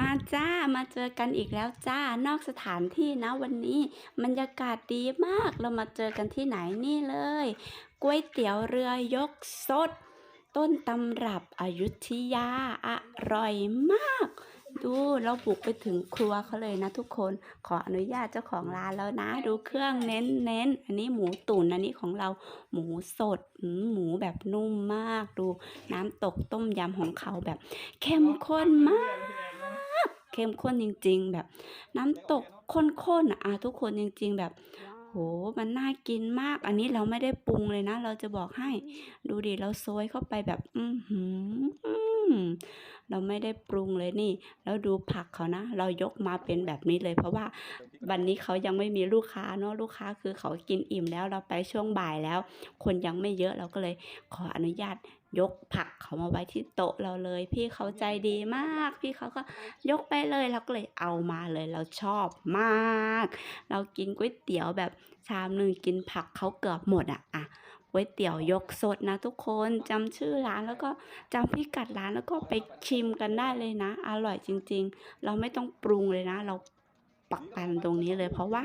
มาจ้ามาเจอกันอีกแล้วจ้านอกสถานที่นะวันนี้บรรยากาศดีมากเรามาเจอกันที่ไหนนี่เลยก๋วยเตี๋ยวเรือยกสด ต้นตำรับอยุธยาอร่อยมาก ดูเราบุกไปถึงครัวเขาเลยนะทุกคนขออนุญาตเจ้าของร้านแล้วนะ ดูเครื่องเน้นเน้นๆอันนี้หมูตุ๋นอันนี้ของเราหมูสดหมูแบบนุ่มมาก ดูน้ำตกต้มยำของเขาแบบเข้มข้นมาก เข้มข้นจริง ๆ แบบ น้ำตกข้นๆอะอะทุกคนจริง ๆ แบบโหมันน่ากินมาก อันนี้เราไม่ได้ปรุงเลยนะ เราจะบอกให้ ดูดิ เราโซยเข้าไปแบบอือหืออืมเราไม่ได้ปรุงเลยนี่ แล้วดูผักเขานะ เรายกมาเป็นแบบนี้เลย เพราะว่าวันนี้เขายังไม่มีลูกค้าเนาะ ลูกค้าคือเขากินอิ่มแล้ว เราไปช่วงบ่ายแล้ว คนยังไม่เยอะ เราก็เลยขออนุญาต ยกผักเขามาไว้ที่โต๊ะเราเลย พี่เขาใจดีมาก พี่เขาก็ยกไปเลยเราก็เลยเอามาเลยเราชอบมาก เรากินก๋วยเตี๋ยวแบบชามหนึ่งกินผักเขาเกือบหมดอะอะก๋วยเตี๋ยวยกสดนะทุกคนจำชื่อร้านแล้วก็จำพิกัดร้านแล้วก็ไปชิมกันได้เลยนะ อร่อยจริง ๆ เราไม่ต้องปรุงเลยนะ เราปักกันตรงนี้เลย เพราะว่า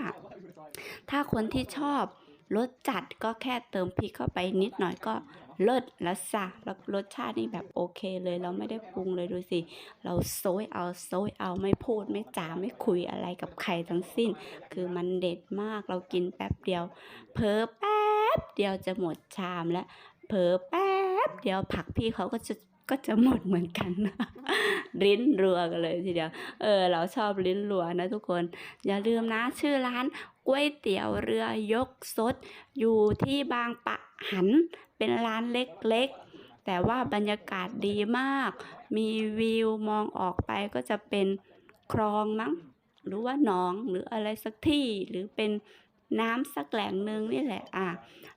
ถ้าคนที่ชอบรสจัดก็แค่เติมพริกเข้าไปนิดหน่อยก็ เลิศแล้วจ้ะแล้วรสชาตินี่แบบโอเคเลยเราไม่ได้ปรุงเลยดูสิ เราโซยเอาโซยเอาไม่พูดไม่จาไม่คุยอะไรกับใครทั้งสิ้น คือมันเด็ดมากเรากินแป๊บเดียวเผลอแป๊บเดียวจะหมดชามแล้วเผลอแป๊บเดียวผักพี่เขาก็จะก็จะหมดเหมือนกันลิ้นรัวกันเลยทีเดียว เออ เราชอบลิ้นรัวนะทุกคน อย่าลืมนะ ชื่อร้าน ก๋วยเตี๋ยวเรือยกสด อยู่ที่บางปะหันเป็นร้านเล็กๆ แต่ว่าบรรยากาศดีมาก มีวิวมองออกไปก็จะเป็นคลองมั้ง หรือว่าหนองหรืออะไรสักที่หรือเป็น น้ำสักแหล่งหนึ่งนี่แหละอะ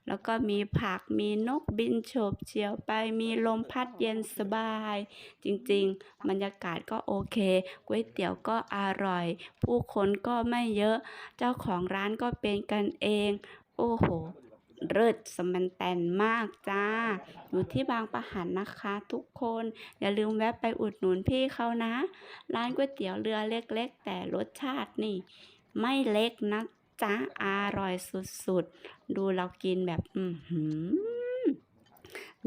แล้วก็มีผักมีนกบินโฉบเฉียวไปมีลมพัดเย็นสบาย จริงๆ บรรยากาศก็โอเคก๋วยเตี๋ยวก็อร่อย ผู้คนก็ไม่เยอะ เจ้าของร้านก็เป็นกันเอง โอ้โหเลิศสมันแตนมากจ้า อยู่ที่บางปะหันนะคะ ทุกคน อย่าลืมแวะไปอุดหนุนพี่เขานะ ร้านก๋วยเตี๋ยวเรือเล็ก ๆ แต่รสชาตินี่ ไม่เล็กนะ จ๊ะอร่อยสุดๆ ดูเรากินแบบอืหือ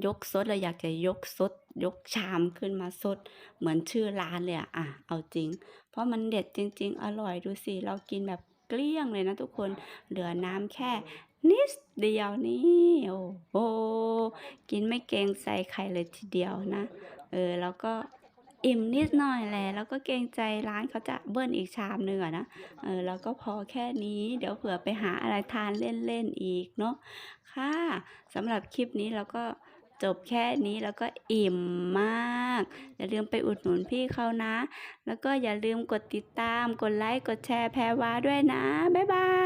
ยกซดเราอยากจะยกซด ยกชามขึ้นมาซด เหมือนชื่อร้านเลยอะอะ เอาจริง เพราะมันเด็ดจริง ๆ อร่อยดูสิเรากินแบบเกลี้ยงเลยนะทุกคนเหลือน้ำแค่นิดเดียวนี่โอ้โหกินไม่เกรงใจใครเลยทีเดียวนะ เออ แล้วก็ อิ่มนิดหน่อยแหละแล้วก็เกรงใจร้านเขาจะเบิ้ลอีกชามหนึ่งอะนะเออแล้วก็พอแค่นี้ เดี๋ยวเผื่อไปหาอะไรทานเล่นๆอีกเนาะค่ะสำหรับคลิปนี้เราก็จบแค่นี้แล้วก็อิ่มมาก อย่าลืมไปอุดหนุนพี่เขานะ แล้วก็อย่าลืมกดติดตาม กดไลค์ กดแชร์แพรวาด้วยนะ บ๊ายบาย